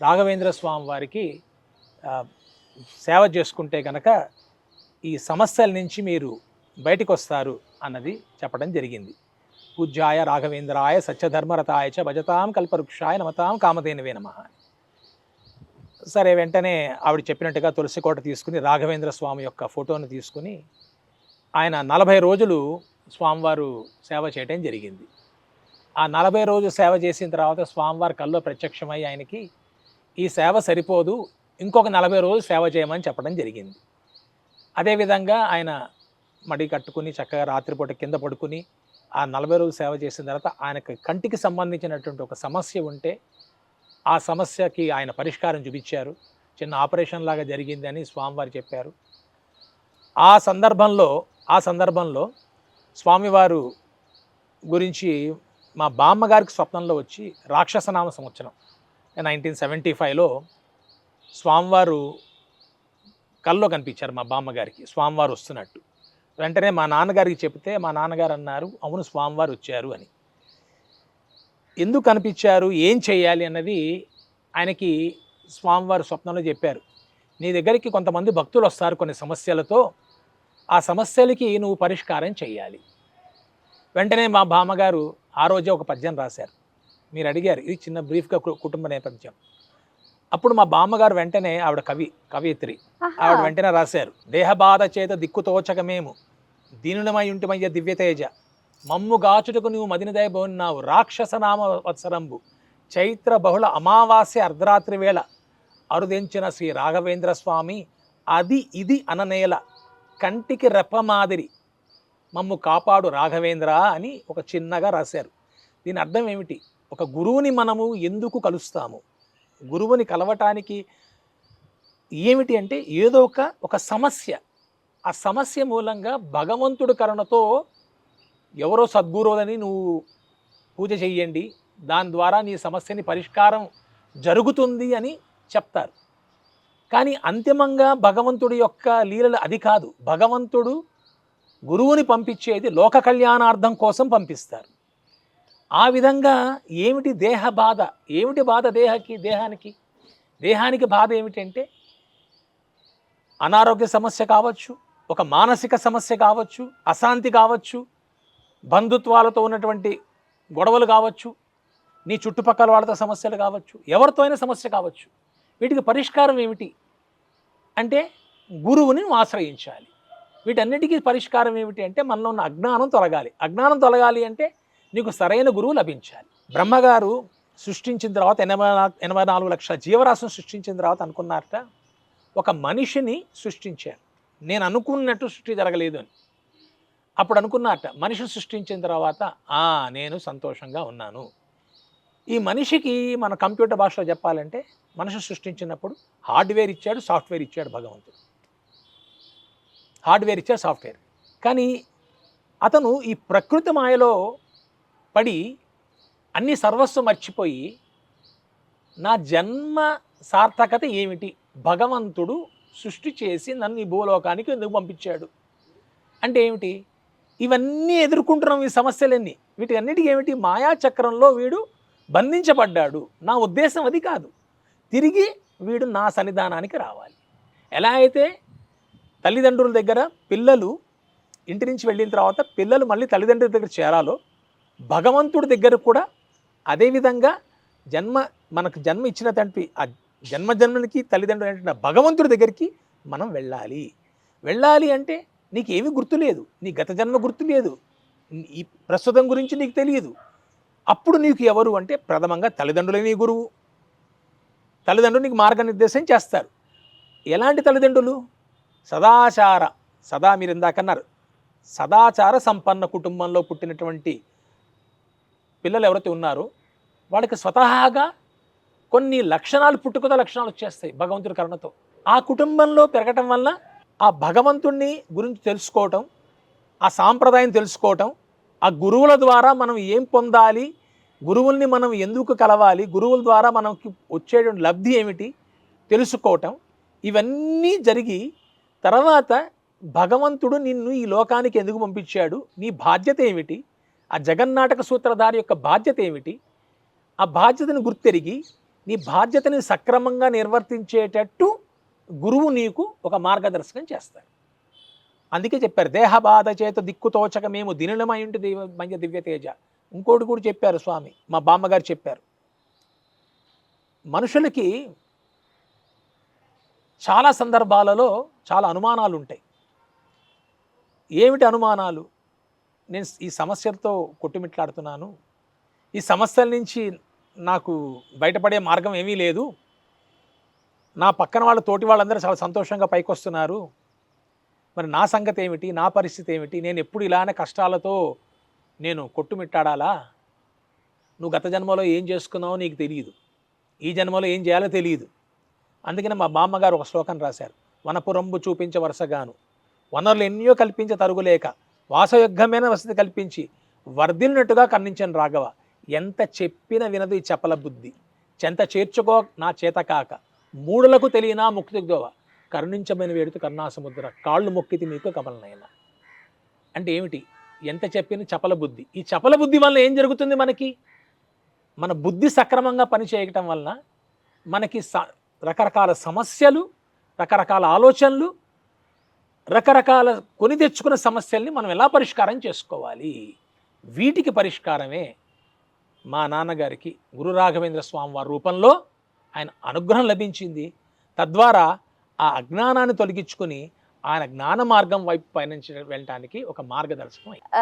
రాఘవేంద్ర స్వామి వారికి సేవ చేసుకుంటే కనుక ఈ సమస్యల నుంచి మీరు బయటకు వస్తారు అన్నది చెప్పడం జరిగింది. పూజ్యాయ రాఘవేంద్రాయ సత్యధర్మరతాయ చ భజతాం కల్పవృక్షాయ నమతాం కామధేనువే నమ సరే వెంటనే ఆవిడ చెప్పినట్టుగా తులసి కోట తీసుకుని రాఘవేంద్ర స్వామి యొక్క ఫోటోను తీసుకుని ఆయన నలభై రోజులు స్వామివారు సేవ చేయటం జరిగింది. ఆ నలభై రోజు సేవ చేసిన తర్వాత స్వామివారి కల్లో ప్రత్యక్షమై ఆయనకి ఈ సేవ సరిపోదు ఇంకొక నలభై రోజులు సేవ చేయమని చెప్పడం జరిగింది. అదేవిధంగా ఆయన మడి కట్టుకుని చక్కగా రాత్రిపూట కింద పడుకుని ఆ నలభై రోజులు సేవ చేసిన తర్వాత ఆయనకి కంటికి సంబంధించినటువంటి ఒక సమస్య ఉంటే ఆ సమస్యకి ఆయన పరిష్కారం చూపించారు. చిన్న ఆపరేషన్ లాగా జరిగింది అని స్వామివారు చెప్పారు. ఆ సందర్భంలో ఆ సందర్భంలో స్వామివారు గురించి మా బామ్మగారికి స్వప్నంలో వచ్చి రాక్షసనామ సంవత్సరం. నైన్టీన్ సెవెంటీ ఫైవ్లో స్వామివారు కల్లో కనిపించారు మా బామ్మగారికి. స్వామివారు వస్తున్నట్టు. వెంటనే మా నాన్నగారికి చెప్తే మా నాన్నగారు అన్నారు అవును స్వామివారు వచ్చారు అని. ఎందుకు కనిపించారు ఏం చేయాలి అన్నది ఆయనకి స్వామివారు స్వప్నంలో చెప్పారు. నీ దగ్గరికి కొంతమంది భక్తులు వస్తారు కొన్ని సమస్యలతో. ఆ సమస్యలకి నువ్వు పరిష్కారం చేయాలి వెంటనే మా బామ్మగారు ఆ రోజే ఒక పద్యం రాశారు. మీరు అడిగారు ఇది చిన్న బ్రీఫ్గా కుటుంబ నేపథ్యం. అప్పుడు మా బామ్మగారు వెంటనే ఆవిడ కవి కవయిత్రి ఆవిడ వెంటనే రాశారు దేహబాధ చేత దిక్కు తోచకమేము దీనులమై ఉంటిమయ్య దివ్యతేజ మమ్ము గాచుటకు నువ్వు మదినదయ బోన్నావు రాక్షసనామ వత్సరంబు చైత్ర బహుళ అమావాస్య అర్ధరాత్రి వేళ అరుదెంచిన శ్రీ రాఘవేంద్ర స్వామి అది ఇది అననేల కంటికి రెప్ప మాదిరి మమ్ము కాపాడు రాఘవేంద్ర అని ఒక చిన్నగా రాశారు. దీని అర్థం ఏమిటి? ఒక గురువుని మనము ఎందుకు కలుస్తాము? గురువుని కలవటానికి ఏమిటి అంటే ఏదో ఒక ఒక సమస్య. ఆ సమస్య మూలంగా భగవంతుడి కరుణతో ఎవరో సద్గురువులని నువ్వు పూజ చెయ్యండి. దాని ద్వారా నీ సమస్యని పరిష్కారం జరుగుతుంది అని చెప్తారు. కానీ అంతిమంగా భగవంతుడి యొక్క లీలలు అది కాదు. భగవంతుడు గురువుని పంపించేది లోక కళ్యాణార్థం కోసం పంపిస్తారు. ఆ విధంగా ఏమిటి దేహ బాధ? ఏమిటి బాధ దేహకి దేహానికి? దేహానికి బాధ ఏమిటంటే అనారోగ్య సమస్య కావచ్చు ఒక మానసిక సమస్య కావచ్చు అశాంతి కావచ్చు బంధుత్వాలతో ఉన్నటువంటి గొడవలు కావచ్చు నీ చుట్టుపక్కల వాళ్ళతో సమస్యలు కావచ్చు ఎవరితో అయినా సమస్య కావచ్చు. వీటికి పరిష్కారం ఏమిటి? అంటే గురువుని ఆశ్రయించాలి. వీటన్నిటికీ పరిష్కారం ఏమిటి అంటే మనలో ఉన్న అజ్ఞానం తొలగాలి. అజ్ఞానం తొలగాలి అంటే నీకు సరైన గురువు లభించాలి. బ్రహ్మగారు సృష్టించిన తర్వాత ఎనభై నా- ఎనభై నాలుగు లక్షల జీవరాశిని సృష్టించిన తర్వాత అనుకున్నారట ఒక మనిషిని సృష్టించారు. నేను అనుకున్నట్టు సృష్టి జరగలేదు అని. అప్పుడు అనుకున్నారట మనిషిని సృష్టించిన తర్వాత ఆ నేను సంతోషంగా ఉన్నాను. ఈ మనిషికి మన కంప్యూటర్ భాషలో చెప్పాలంటే మనిషి సృష్టించినప్పుడు హార్డ్వేర్ ఇచ్చాడు సాఫ్ట్వేర్ ఇచ్చాడు భగవంతుడు. హార్డ్వేర్ ఇచ్చాడు సాఫ్ట్వేర్. కానీ అతను ఈ ప్రకృతి మాయలో పడి అన్ని సర్వస్వం మర్చిపోయి నా జన్మ సార్థకత ఏమిటి? భగవంతుడు సృష్టి చేసి నన్ను ఈ భూలోకానికి ఎందుకు పంపించాడు? అంటే ఏమిటి? ఇవన్నీ ఎదుర్కొంటున్నాం ఈ సమస్యలన్నీ. వీటన్నిటికీ ఏమిటి? మాయాచక్రంలో వీడు బంధించబడ్డాడు. నా ఉద్దేశం అది కాదు. తిరిగి వీడు నా సన్నిధానానికి రావాలి. ఎలా అయితే తల్లిదండ్రుల దగ్గర పిల్లలు ఇంటి నుంచి వెళ్ళిన తర్వాత పిల్లలు మళ్ళీ తల్లిదండ్రుల దగ్గర చేరాలో భగవంతుడి దగ్గర కూడా అదేవిధంగా జన్మ మనకు జన్మ ఇచ్చిన తండ్రి ఆ జన్మ జన్మనికి తల్లిదండ్రులు ఏంటంటే భగవంతుడి దగ్గరికి మనం వెళ్ళాలి. వెళ్ళాలి అంటే నీకు ఏమీ గుర్తులేదు నీ గత జన్మ గుర్తు లేదు. ఈ ప్రస్తుతం గురించి నీకు తెలియదు. అప్పుడు నీకు ఎవరు అంటే ప్రథమంగా తల్లిదండ్రులే నీ గురువు. తల్లిదండ్రులు నీకు మార్గనిర్దేశం చేస్తారు. ఎలాంటి తల్లిదండ్రులు? సదాచార సదా మీరు ఇందాకన్నారు సదాచార సంపన్న కుటుంబంలో పుట్టినటువంటి పిల్లలు ఎవరైతే ఉన్నారో వాళ్ళకి స్వతహాగా కొన్ని లక్షణాలు పుట్టుకతో లక్షణాలు వచ్చేస్తాయి భగవంతుడి కరుణతో. ఆ కుటుంబంలో పెరగటం వల్ల ఆ భగవంతుణ్ణి గురించి తెలుసుకోవటం ఆ సాంప్రదాయం తెలుసుకోవటం ఆ గురువుల ద్వారా మనం ఏం పొందాలి గురువుల్ని మనం ఎందుకు కలవాలి గురువుల ద్వారా మనకి వచ్చేటువంటి లబ్ధి ఏమిటి తెలుసుకోవటం ఇవన్నీ జరిగి తర్వాత భగవంతుడు నిన్ను ఈ లోకానికి ఎందుకు పంపించాడు నీ బాధ్యత ఏమిటి ఆ జగన్నాటక సూత్రధారి యొక్క బాధ్యత ఏమిటి? ఆ బాధ్యతను గుర్తెరిగి నీ బాధ్యతని సక్రమంగా నిర్వర్తించేటట్టు గురువు నీకు ఒక మార్గదర్శకం చేస్తాడు. అందుకే చెప్పారు దేహబాధ చేత దిక్కుతోచక మేము దినులమై ఉంటే దివ్య మంచి దివ్య తేజ. ఇంకోటి కూడా చెప్పారు స్వామి మా బామ్మగారు చెప్పారు. మనుషులకి చాలా సందర్భాలలో చాలా అనుమానాలు ఉంటాయి ఏమిటి అనుమానాలు? నేను ఈ సమస్యలతో కొట్టుమిట్లాడుతున్నాను. ఈ సమస్యల నుంచి నాకు బయటపడే మార్గం ఏమీ లేదు. నా పక్కన వాళ్ళ తోటి వాళ్ళందరూ చాలా సంతోషంగా పైకొస్తున్నారు. మరి నా సంగతి ఏమిటి? నా పరిస్థితి ఏమిటి? నేను ఎప్పుడు ఇలానే కష్టాలతో నేను కొట్టుమిట్టాడాలా? నువ్వు గత జన్మలో ఏం చేసుకున్నావో నీకు తెలియదు. ఈ జన్మలో ఏం చేయాలో తెలియదు. అందుకనే మా బామ్మగారు ఒక శ్లోకం రాశారు. వనపురంబు చూపించే వరుసగాను. వనరులు ఎన్నో కల్పించే తరుగులేక వాసయోగ్యమైన వసతి కల్పించి వర్ధిల్లినట్టుగా కర్ణించను రాఘవ. ఎంత చెప్పిన వినదు ఈ చపల బుద్ధి. చెంత చేర్చుకో నా చేత కాక. మూడులకు తెలియనా ముక్తి కరుణించమైన వేడుతూ కరుణాసముద్ర. కాళ్ళు మొక్కితి మీకు కమలనైనా అంటే ఏమిటి? ఎంత చెప్పిన చపల బుద్ధి. ఈ చపల బుద్ధి వల్ల ఏం జరుగుతుంది మనకి? మన బుద్ధి సక్రమంగా పనిచేయటం వలన మనకి స- రకరకాల సమస్యలు రకరకాల ఆలోచనలు రకరకాల కొని తెచ్చుకున్న సమస్యల్ని మనం ఎలా పరిష్కారం చేసుకోవాలి వీటికి పరిష్కారమే మా నాన్నగారికి గురు రాఘవేంద్ర స్వామి వారి రూపంలో ఆయన అనుగ్రహం లభించింది తద్వారా ఆ అజ్ఞానాన్ని తొలగించుకుని ఆయన జ్ఞాన మార్గం వైపు పయనించ వెళ్ళటానికి ఒక మార్గదర్శకం అయింది.